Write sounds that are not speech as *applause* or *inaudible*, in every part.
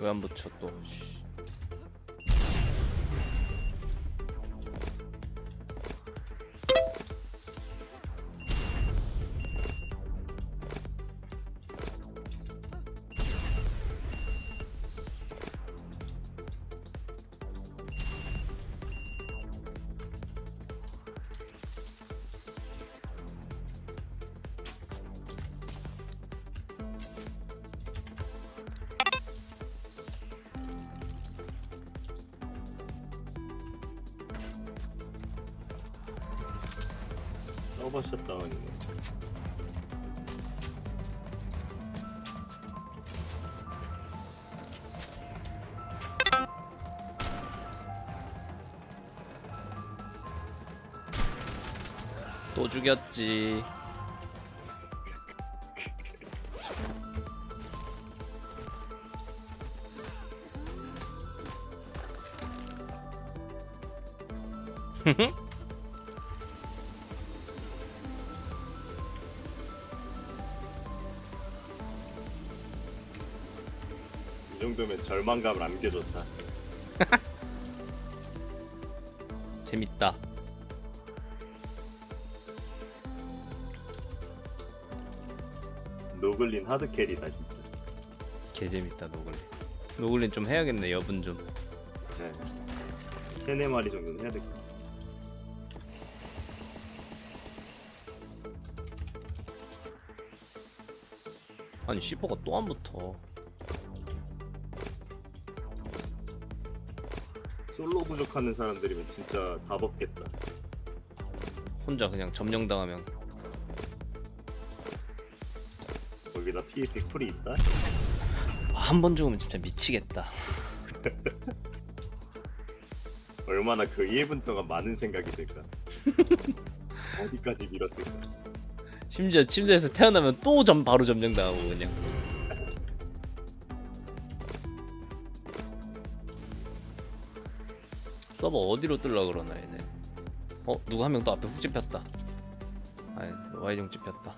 왜 안 붙여 또 씨. 서버 셧다운이네. 또 죽였지 *laughs* 정도면 절망감을 안겨줬다. *laughs* 재밌다 노글린 하드 캐리다 진짜. 개 재밌다 노글린 노글린 좀 해야겠네 여분 좀 네. 세네 마리 정도는 해야 되겠다. 아니 시퍼가 또 안 붙어 솔로 부족하는 사람들이면 진짜 답 없겠다. 혼자 그냥 점령당하면 거기다 피해 100풀이 있다? 한 번 죽으면 진짜 미치겠다 *laughs* 얼마나 그 1분 동안 많은 생각이 들까? *laughs* 어디까지 밀었을까? 심지어 침대에서 태어나면 또 점 바로 점령당하고 그냥 서버 어디로 뜰라 그러나 얘네? 어 누구 한 명 또 앞에 훅 집혔다. 아이 Y종 집혔다.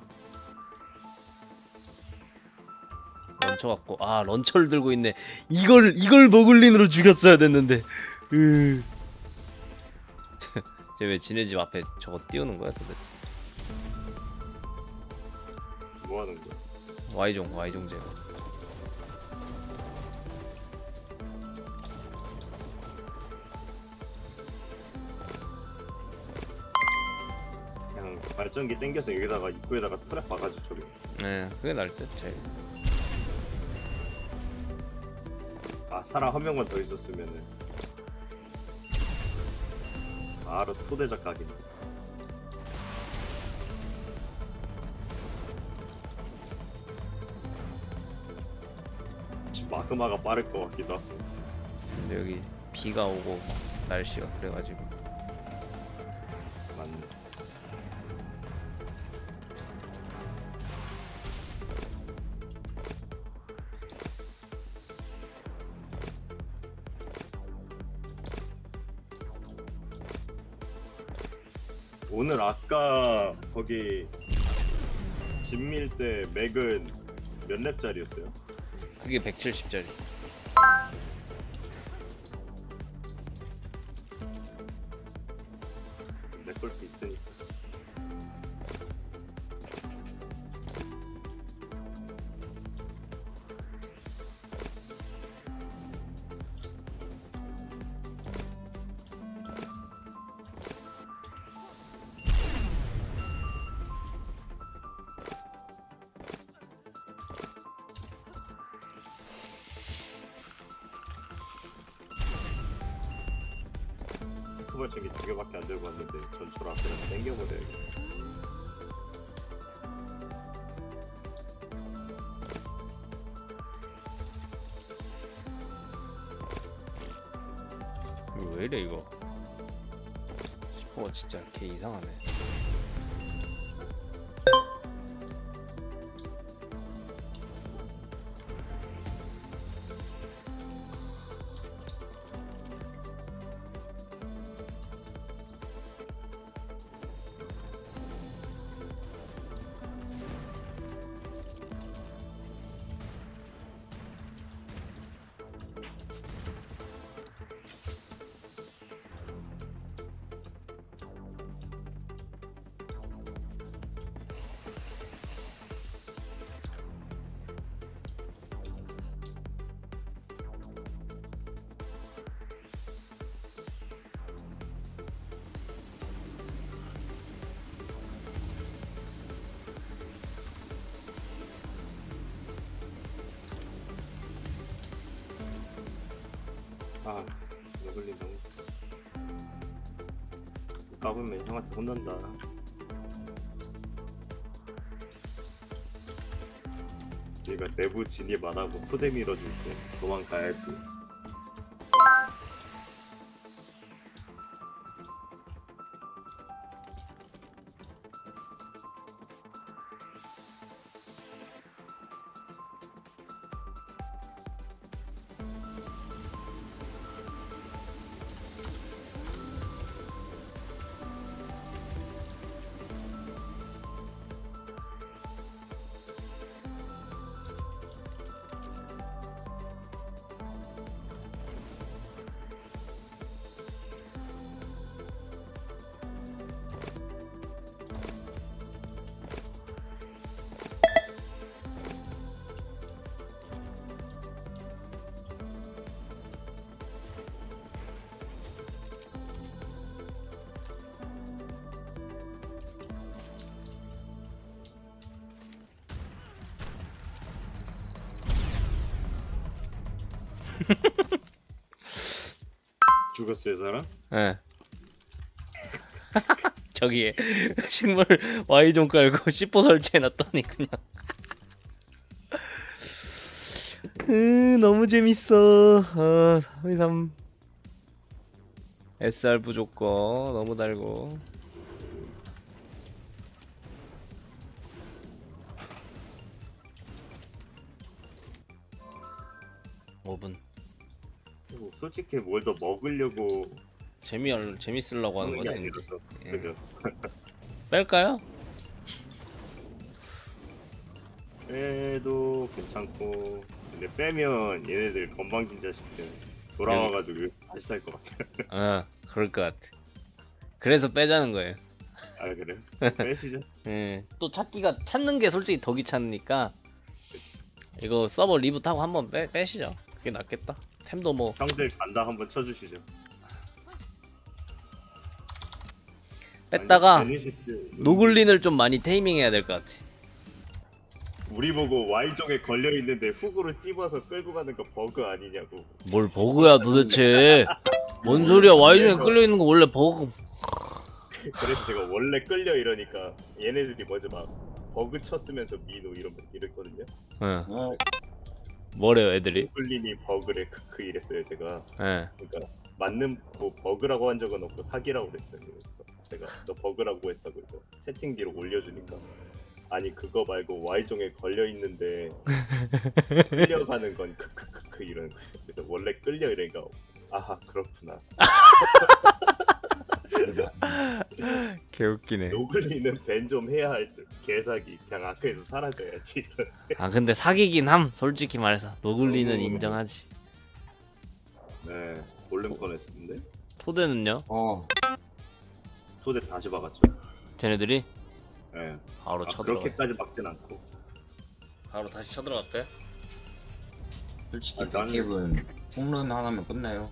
런처 갖고 아 런처를 들고 있네. 이걸 이걸 노글린으로 죽였어야 됐는데. *laughs* 쟤왜 지네 집 앞에 저거 띄우는 거야 도대체? 뭐 하는 거야? Y종 Y종 제거 발전기 땡겨서 여기다가 입구에다가 트랩 박아줘 저리. 네 그게 나을 듯 제일 아 사람 한 명만 더 있었으면은 바로 토대작 각이네. 마그마가 빠를 것 같기도 하고 근데 여기 비가 오고 날씨가 그래가지고 오늘 아까 거기 진밀 때 맥은 몇 랩짜리였어요? 그게 170짜리 크발증이 두 개밖에 안 들고 왔는데 전철 앞에 땡겨버려야겠다 이거 왜 이래 이거? 슈퍼가 진짜 개 이상하네 노글린 너무 까불면 형한테 혼난다. 얘가 내부 진입 안 하고 토대 밀어줄게. 도망가야지 *laughs* 죽었어요 사람? *laughs* 예. 저기에 식물 Y 좀 깔고 *laughs* C4 설치해 놨더니 그냥. 으, 너무 재밌어. 아, 323 SR 부족거. 너무 달고 솔직히 뭘 더 먹으려고 재미 재밌으려고 하는 하는 게 거네 아니라서 예. 그죠 뺄까요? 빼도 괜찮고 근데 빼면 얘네들 건방진 자식들 돌아와가지고 다시 살 것 같아 어 그럴 것 같아 그래서 빼자는 거예요 아 그래? *laughs* 빼시죠 예. 또 찾기가 찾는 게 솔직히 더 귀찮으니까 이거 서버 리부트 하고 한번 빼, 빼시죠. 그게 낫겠다. 템도 뭐 형들 간다 한번 쳐주시죠 뺐다가 아니, 노글린을 좀 많이 테이밍해야 될 것 같아. 우리 보고 Y종에 걸려 있는데 훅으로 찝어서 끌고 가는 거 버그 아니냐고 뭘 버그야 도대체? 뭔 소리야? 와이중에 끌려 있는 거 원래 버그. 그래서 제가 원래 끌려 이러니까 얘네들이 먼저 막 버그 쳤으면서 민우 이런 이랬거든요 예. 어, 뭐래요, 애들이? 노글린이 버그래 크크 이랬어요 제가 예. 그러니까 맞는 뭐 버그라고 한 적은 없고 사기라고 그랬어요. 그래서 제가 너 버그라고 했다고 해서 채팅기로 올려주니까 아니 그거 말고 Y종에 걸려 있는데 *laughs* 끌려가는 건 크크크크 이런 거예요. 그래서 원래 끌려 이래가 아하 그렇구나. *laughs* 개웃기네. 노글리는 밴 좀 해야 할 듯. 개사기 그냥 아크에서 사라져야지. *laughs* 아 근데 사기긴 함. 솔직히 말해서 노글린은 어. 인정하지. 네 골렘 꺼냈었는데 토대는요? 어, 토대 다시 박았죠. 쟤네들이 네. 바로 아, 쳐들어가. 그렇게까지 박진 않고 바로 다시 쳐들어갈게. 솔직히 아, 나는- 백캡은 성론 하나면 끝나요.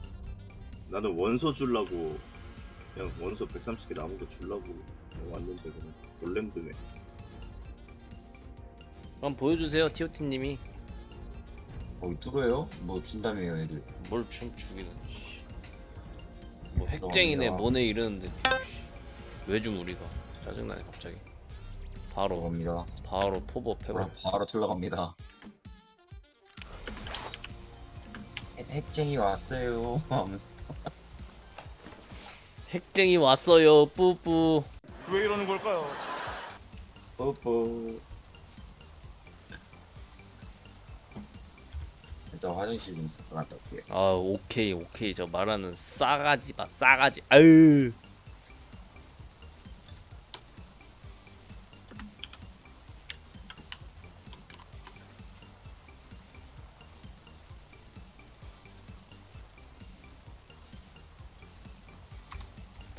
나는 원소 주려고 그냥 원소 130개 남은 거 주려고 왔는데 그냥 골렘 드네. 그럼 보여주세요, 티오티님이. 거기 뚫어요? 뭐 준다며요, 애들. 뭘춤 죽이는 씨. 뭐 핵쟁이네 죄송합니다. 뭐네 이러는데 왜줌 우리가 짜증나네 갑자기 바로 들어갑니다. 바로 포버 바로, 패버 바로 들어갑니다. 핵- 핵쟁이 왔어요. *laughs* 하면서 핵쟁이 왔어요 뿌뿌 왜 이러는 걸까요? 뽀뽀. 일단 화장실 좀 잠깐 갔다 올게요. 아 오케이 오케이 저 말하는 싸가지 봐 싸가지 아유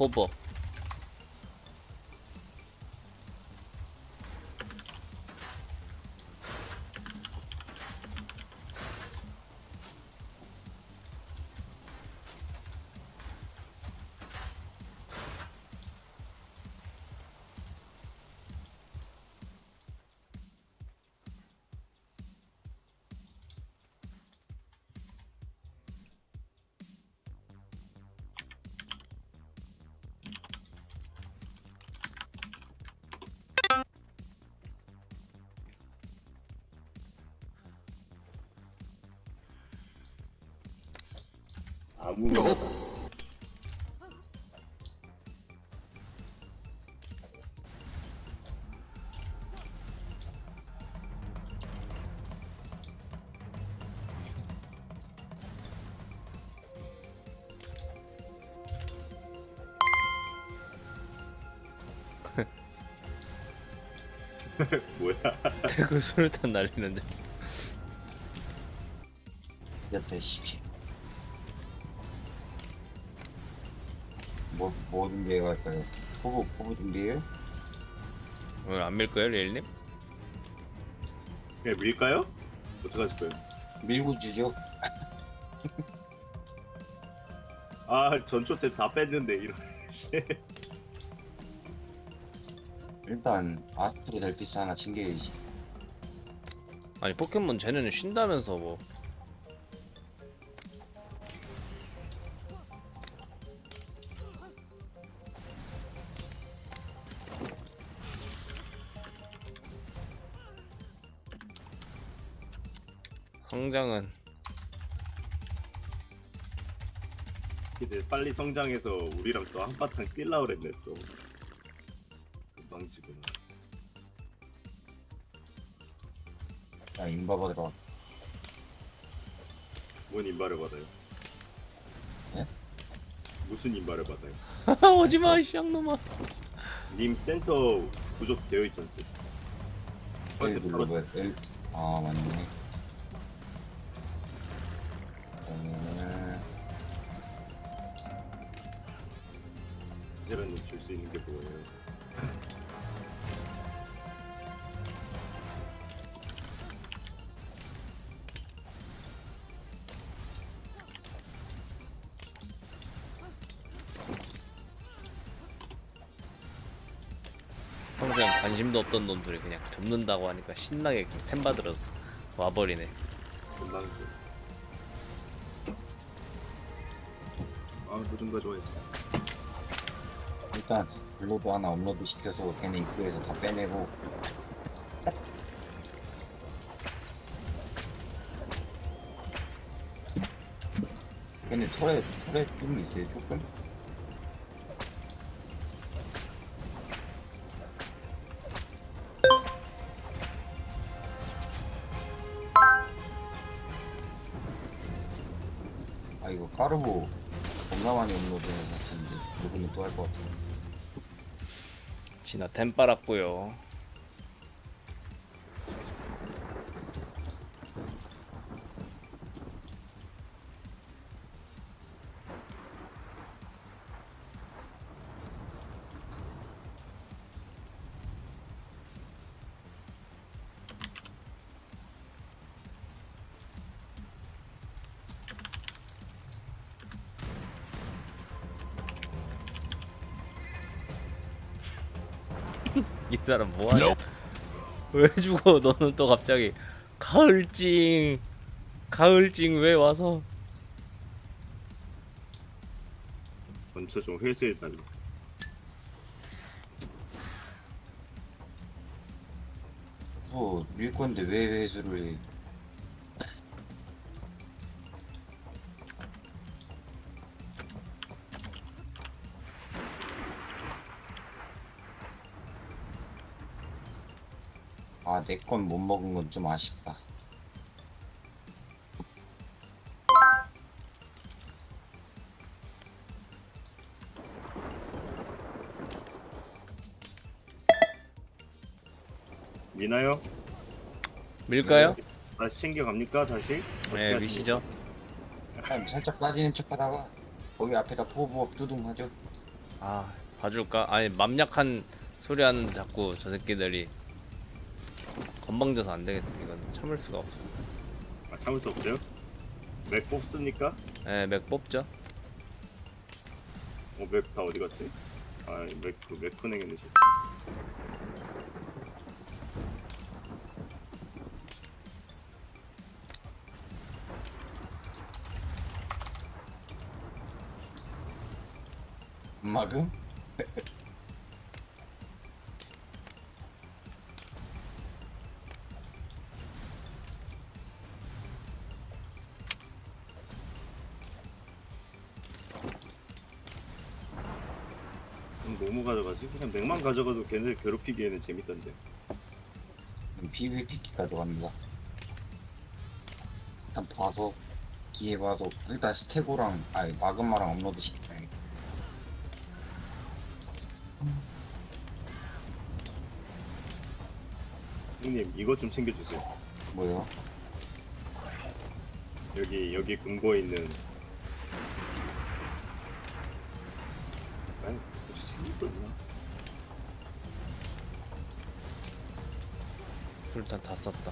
포 아무거나. *laughs* 뭐야? 태그 수류탄 날리는데. 옆에 씨. 뭐, 뭐 준비해 갈까요? 포부, 포부 준비해요? 오늘 안 밀 거예요 리엘님? 그냥 밀까요? 어떡하실 거예요? 밀고 주죠. 아 전초 때다 뺐는데 이런 일단, 아스트로 델피스 하나 챙겨야지. 아니 포켓몬 쟤네는 쉰다면서 뭐 성장은 근데 빨리 성장해서 우리랑 또 한바탕 뛸라 그랬네 또 금방 지구나 자, 인바 받으러. 뭔 인바를 받아요? 네? 무슨 인바를 받아요? *laughs* 오지마 이 쌍놈아 님 센터 부족되어 있지 않습니까? L. L. 아, 맞네. 이제라는 줄수 있는 게 뭐예요? 평소에 관심도 없던 놈들이 그냥 접는다고 하니까 신나게 템 받으러 와버리네. 금방 아 누군가 좋아했어 일단, 블로드 하나 업로드 시켜서 걔네 입구에서 다 빼내고. 걔네 털에, 털에 좀 있어요, 조금? 많이 업로드 해놨었는데 녹음은 또할 것 같아 지나 템 빨았고요 사람 뭐하냐? *laughs* 왜 죽어? 너는 또 갑자기 가을찡 가을찡 왜 와서? 먼저 좀 회수해달라 또밀 건데 왜 회수를 해? 아, 내 건 못 먹은 건 좀 아쉽다. 미나요? 밀까요? 다시 챙겨갑니까 다시? 네 미시죠 그냥 살짝 빠지는 척 하다가 거기 앞에다 포부업 두둥하죠. 아 봐줄까? 아니 맘약한 소리 하는데 자꾸 저 새끼들이 건방져서 안 되겠어 이건 참을 수가 없어 아, 참을 수 없어요? 맥 뽑습니까? 네맥 뽑죠 어, 맥 다 어디 갔지? 아, 맥, 그, 맥 씨. 엄마금? 걔네들 괴롭히기에는 재밌던데. PVP 키 가져갑니다. 일단 봐서 기회 봐서 일단 스테고랑 아니 마그마랑 업로드 시켜요. 형님 이것 좀 챙겨주세요. 뭐요? 여기 여기 금고에 있는. 일단 다 썼다.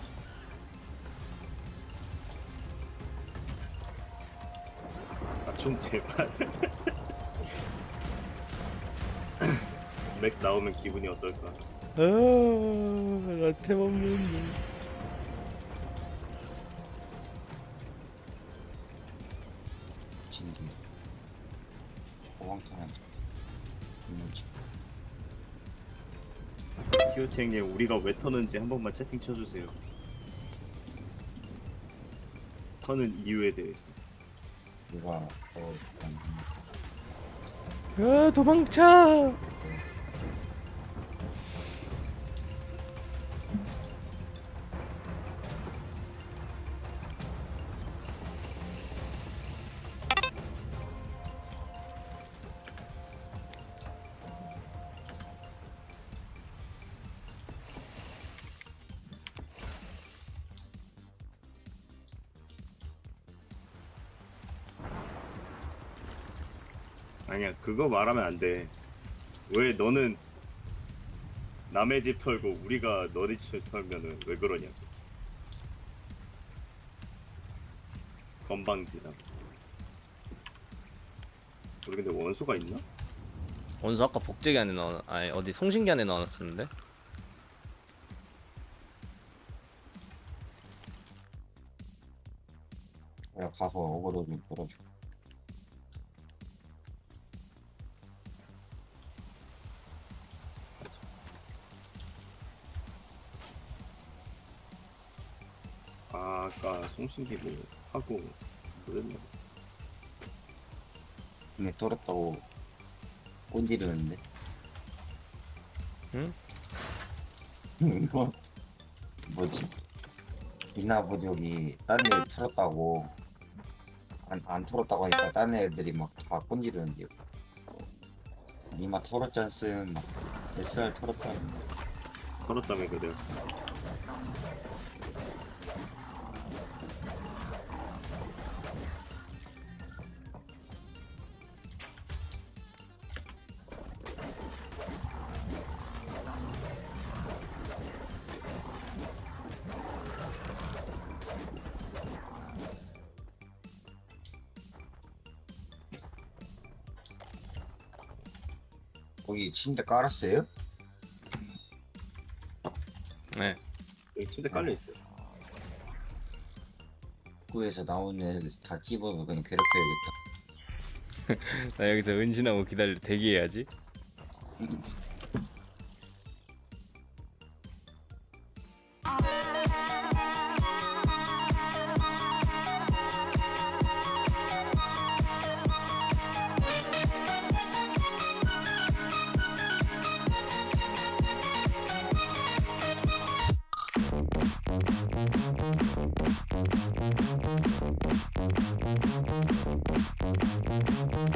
아 좀 제발. *laughs* 맥 나오면 기분이 어떨까? 아, 나템 없는데. 진기. 오왕타는 뭐지? 티오탱님 우리가 왜 터는지 한 번만 채팅 쳐주세요. 터는 이유에 대해서. 누가 어 일단 아, 도망쳐! 아니야 그거 말하면 안 돼. 왜 너는 남의 집 털고 우리가 너네 집 털면은 왜 그러냐고. 건방지다. 우리 근데 원소가 있나? 원수 아까 복제기 안에 넣어, 아니 어디 송신기 안에 넣어놨었는데? 내가 가서 어그로 좀 끌어줘. 아, 송신기 뭐 하고 그랬나? 근데 뚫었다고 꼰지르는데? 응? 이거 뭐지? 이나 아버지 여기 딴애 털었다고 안, 안 털었다고 하니까 딴 애들이 막 다 꼰지르는데요 니마 털었잖슨 막 SR 털었다는 털었다며 그래. 거 침대 깔았어요? 네. 여기 침대 깔려 있어요. 구에서 나오는 애들 다 찝어서 그냥 괴롭혀야겠다 *laughs* 나 여기서 은신하고 기다려 대기해야지. *laughs*